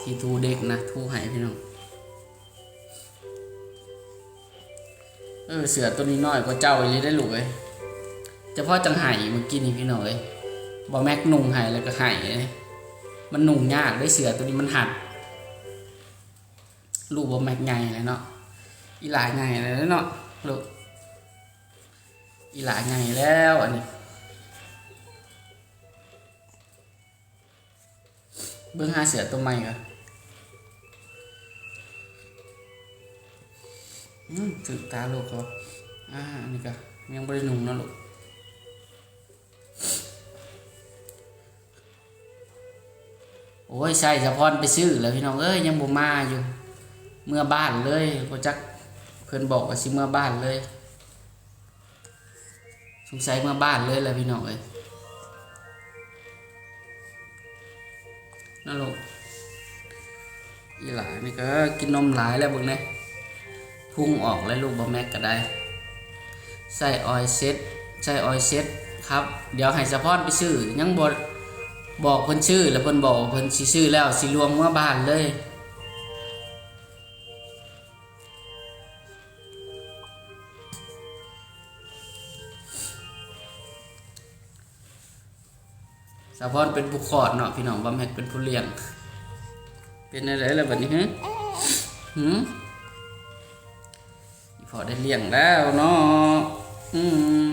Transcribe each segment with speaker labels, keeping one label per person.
Speaker 1: ที่ทูเด็กนะทูให้พี่น้องเออเสือตัวนี้น้อยกว่าเจ้าอีหลีได้หลูกเอ้ยเฉพาะจังไห้เมื่อกี้นี่พี่น้องเอ้ยบ่แม็กนุ่งไห้แล้วก็ไห้มันนุ่งยากได้เสือตัวนี้มันหัดลูกบ่แม็กใหญ่เลยเนาะอีหลาใหญ่เลยเนาะลูกอีหลาใหญ่แล้วอันนี้ เบื้องหาเสือตัวใหม่ก่อนอืมถึกตาลูกเขาอ่าอันนี้ก็ยังบริหนุ่มนาะลูกโอ้ยใช่สะพอนไปซื้อแล้วพี่น้องเอ้ยยังบ่มาอยู่เมื่อบ้านเลยพอจักเพื่อนบอกว่าสิเมื่อบ้านเลย สงสัยเมื่อบ้านเลยแหละพี่น้องเอ้ย นั่นลูกอีหลานี่ก็กินนมหลายแล้วบึงเนี่ยพุ่งออกแล้วลูกบะแม็กก็ได้ใส่ออยเซ็ตใส่ออยเซ็ตครับ เดี๋ยวให้สะพอนไปซื้อยังบอบอกเพิ่นชื่อแล้วเพิ่นบอกว่าเพิ่นสิซื้อแล้วสิรวมเมื่อบ้านเลย สะพอนเป็นผู้ขอดเนาะพี่น้องบะแม็กเป็นผู้เลี้ยง เป็นอะไรล่ะบัดนี้ฮะหืมพอได้เลี้ยงแล้วเนาะอืม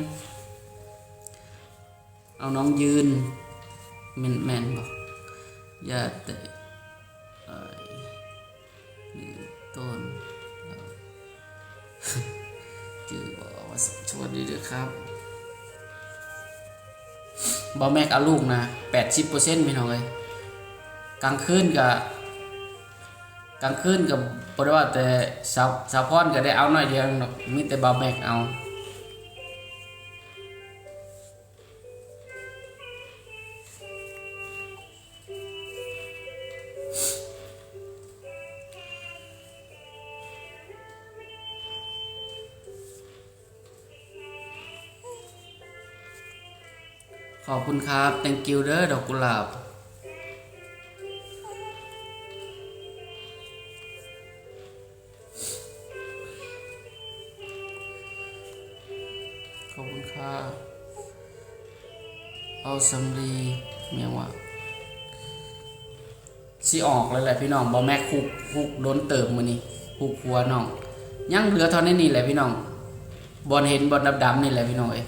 Speaker 1: เอาน้องยืนแมนแมนบอกอย่าเตะเอ้ยนี่ต้นจือบอกว่าสวัสดีเด้อครับ บอแม็กเอาลูกนะแปดสิบเปอร์เซ็นต์พี่น้องเลยกลางคืนกับกลางคืนกับบริว่าแต่สาวสาวพรก็ได้เอาหน่อยเดียวมีแต่บอแม็กเอา ขอบคุณครับ thank you เด้อดอกกุหลาบขอบคุณครับเอาสำลีเมียว่าสิออกเลยแหละพี่น้องบอแม็กคุกคุกโดนเติมมือนี่คุกหัวน้องยังเหลือเท่านี้นี่แหละพี่น้องบอลเห็นบอลดำๆนี่แหละพี่น้องเอ้ย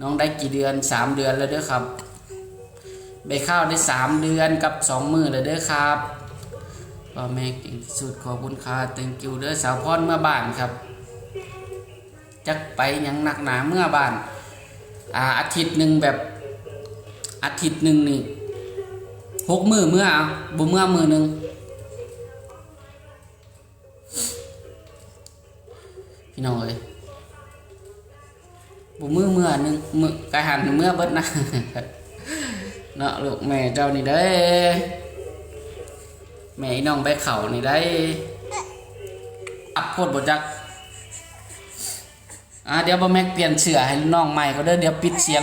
Speaker 1: น้องได้กี่เดือนสามเดือนแล้วเด้อครับใบข้าวได้สามเดือนกับสองมือแล้วเด้อครับพ่อแม่เก่งที่สุดขอบคุณค่ะ thank you เด้อสาวพรเมื่อบ้านครับจักไปยังหนักหนาเมื่อบ้านอ่าอาทิตย์หนึ่งแบบอาทิตย์หนึ่งนี่หกมือเมื่อเอาบ่เมื่อมือหนึ่งพี่น้องเอ้ย บุมือเมื่อนึงมือกายหันเมื่อเบิดนะเนาะลูกแม่เจ้านี่ได้แม่น้องไปเข่านี่ได้อับโคตรบจักอะเดี๋ยวบ่แม็กเปลี่ยนเสื้อให้น้องใหม่ก็เด้อเดี๋ยวปิดเสียง